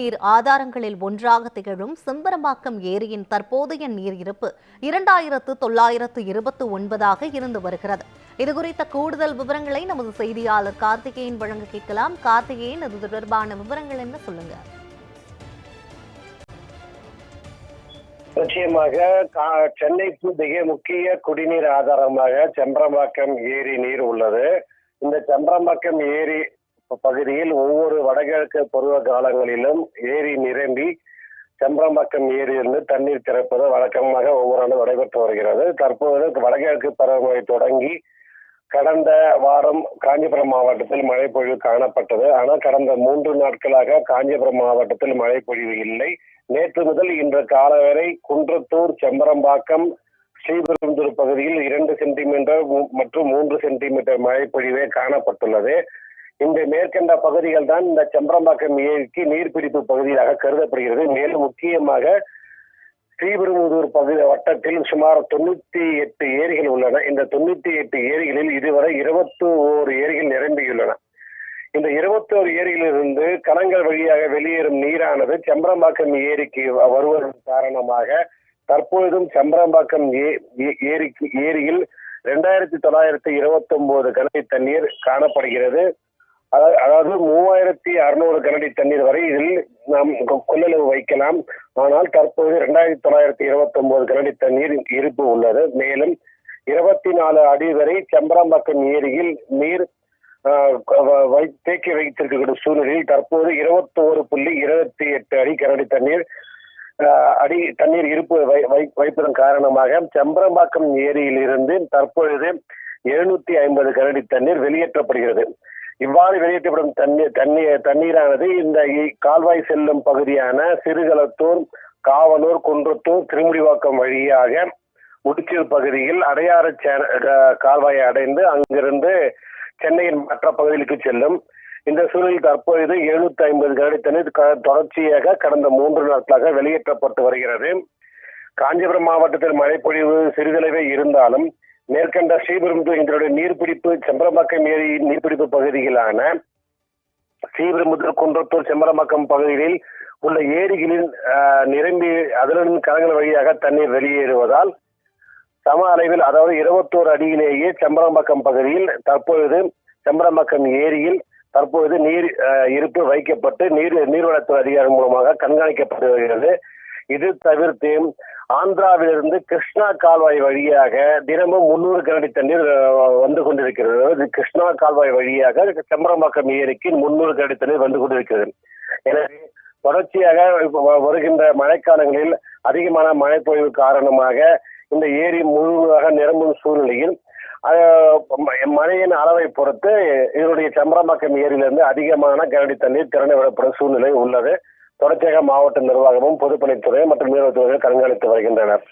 நீர் ஆதாரங்களில் ஒன்றாக திகழும் செம்பரம்பாக்கம் ஏரியின் தற்போதைய நீர் இருப்பு இரண்டாயிரத்து தொள்ளாயிரத்து இருபத்து ஒன்பதாக இருந்து வருகிறது. இதுகுறித்த கூடுதல் விவரங்களை நமது செய்தியாளர் கார்த்திகேயன் வழங்க கேட்கலாம். கார்த்திகேயன் இது தொடர்பான விவரங்கள் என்ன சொல்லுங்க? நிச்சயமாக சென்னைக்கு மிக முக்கிய குடிநீர் ஆதாரமாக செம்பரம்பாக்கம் ஏரி நீர் உள்ளது. இந்த செம்பரம்பாக்கம் ஏரி பகுதியில் ஒவ்வொரு வடகிழக்கு பருவ காலங்களிலும் ஏரி நிரம்பி செம்பரம்பாக்கம் ஏரியிலிருந்து தண்ணீர் திறப்பது வழக்கமாக ஒவ்வொரு ஆண்டும் நடைபெற்று வருகிறது. தற்போது வடகிழக்கு பருவமழை தொடங்கி கடந்த வாரம் காஞ்சிபுரம் மாவட்டத்தில் மழை பொழிவு காணப்பட்டது. ஆனால் கடந்த மூன்று நாட்களாக காஞ்சிபுரம் மாவட்டத்தில் மழை பொழிவு இல்லை. நேற்று முதல் இன்று காலை வரை குன்றத்தூர் செம்பரம்பாக்கம் ஸ்ரீபெரும்புதூர் பகுதியில் இரண்டு சென்டிமீட்டர் மற்றும் மூன்று சென்டிமீட்டர் மழை பொழிவே காணப்பட்டுள்ளது. இந்த மேற்கண்ட பகுதிகள் தான் இந்த செம்பரம்பாக்கம் ஏரிக்கு நீர்பிடிப்பு பகுதியாக கருதப்படுகிறது. மேலும் முக்கியமாக ஸ்ரீபெரும்புதூர் பகுதி வட்டத்தில் சுமார் தொண்ணூத்தி எட்டு ஏரிகள் உள்ளன. இந்த தொண்ணூத்தி எட்டு ஏரிகளில் இதுவரை இருபத்தி ஓரு ஏரிகள் நிரம்பியுள்ளன. இந்த இருபத்தோரு ஏரியிலிருந்து கலங்கள் வழியாக வெளியேறும் நீரானது செம்பரம்பாக்கம் ஏரிக்கு வ- வருவதன் காரணமாக தற்பொழுதும் செம்பரம்பாக்கம் ஏ- ஏரிக்கு ஏரியில் ரெண்டாயிரத்தி தொள்ளாயிரத்தி இருபத்தி ஒன்பது கனடி தண்ணீர் காணப்படுகிறது. அதாவது மூவாயிரத்தி அறுநூறு கனடி தண்ணீர் வரை இதில் நாம் கொள்ளளவு வைக்கலாம். ஆனால் தற்போது ரெண்டாயிரத்தி தொள்ளாயிரத்தி இருபத்தி ஒன்பது கனடி தண்ணீர் இருப்பு உள்ளது. மேலும் இருபத்தி நாலு அடி வரை செம்பரம்பாக்கம் ஏரியில் நீர் ஆஹ், வை- தேக்கி வைத்திருக்கக்கூடிய சூழ்நிலையில் தற்போது இருபத்தோரு புள்ளி இருபத்தி எட்டு அடி கனடி தண்ணீர் ஆஹ், அடி தண்ணீர் இருப்பு வை- வை- வைப்பதன் காரணமாக செம்பரம்பாக்கம் ஏரியில் இருந்து தற்பொழுது எழுநூத்தி ஐம்பது கனடி தண்ணீர் வெளியேற்றப்படுகிறது. இவ்வாறு வெளியேற்றப்படும் தண்ணீர் தண்ணீர் தண்ணீரானது இந்த இ- கால்வாய் செல்லும் பகுதியான சிறுகலத்தூர் காவலூர் குன்றத்தூர் திருமுடிவாக்கம் வழியாக முடிச்சூர் பகுதியில் அடையாறு க- கால்வாயை அடைந்து அங்கிருந்து சென்னையின் மற்ற பகுதிகளுக்கு செல்லும். இந்த சூழலில் தற்பொழுது எழுநூத்தி ஐம்பது கனடி தண்ணீர் க- தொடர்ச்சியாக கடந்த மூன்று நாட்களாக வெளியேற்றப்பட்டு வருகிறது. காஞ்சிபுரம் மாவட்டத்தில் மழைப்பொழிவு சிறிதளவே இருந்தாலும் மேற்கண்ட ஸ்ரீபெரும்புதூர் இதனுடைய நீர்பிடிப்பு செம்பரம்பாக்கம் ஏரி நீர்பிடிப்பு பகுதிகளான ஸ்ரீபெரும்புதூர் குன்றத்தூர் செம்பரம்பாக்கம் பகுதிகளில் உள்ள ஏரிகளில் நிரம்பி அதிலிருந்து கலங்கள் வழியாக தண்ணீர் வெளியேறுவதால் சம அளவில் அதாவது இருபத்தோரு அடியிலேயே செம்பரம்பாக்கம் பகுதியில் தற்பொழுது செம்பரம்பாக்கம் ஏரியில் தற்பொழுது நீர் இருப்பு வைக்கப்பட்டு நீர் நீர்வளத்துறை அதிகாரம் மூலமாக கண்காணிக்கப்பட்டு வருகிறது இது தவிர்த்து ஆந்திராவிலிருந்து கிருஷ்ணா கால்வாய் வழியாக தினமும் முன்னூறு கனடி தண்ணீர் வந்து கொண்டிருக்கிறது. கிருஷ்ணா கால்வாய் வழியாக செம்பரம்பாக்கம் ஏரிக்கு முன்னூறு கனடி தண்ணீர் வந்து கொண்டிருக்கிறது. எனவே தொடர்ச்சியாக வருகின்ற மழைக்காலங்களில் அதிகமான மழைப்பொழிவு காரணமாக இந்த ஏரி முழுமையாக நிரம்பும் சூழ்நிலையில் மழையின் அளவை பொறுத்து இதனுடைய செம்பரம்பாக்கம் ஏரியிலிருந்து அதிகமான கனடி தண்ணீர் திறந்து விடப்படும் சூழ்நிலை உள்ளது. தொடர்ச்சியாக மாவட்ட நிர்வாகமும் பொதுப்பணித்துறை மற்றும் நீர்வளத்துறை கண்காணித்து வருகின்றனர்.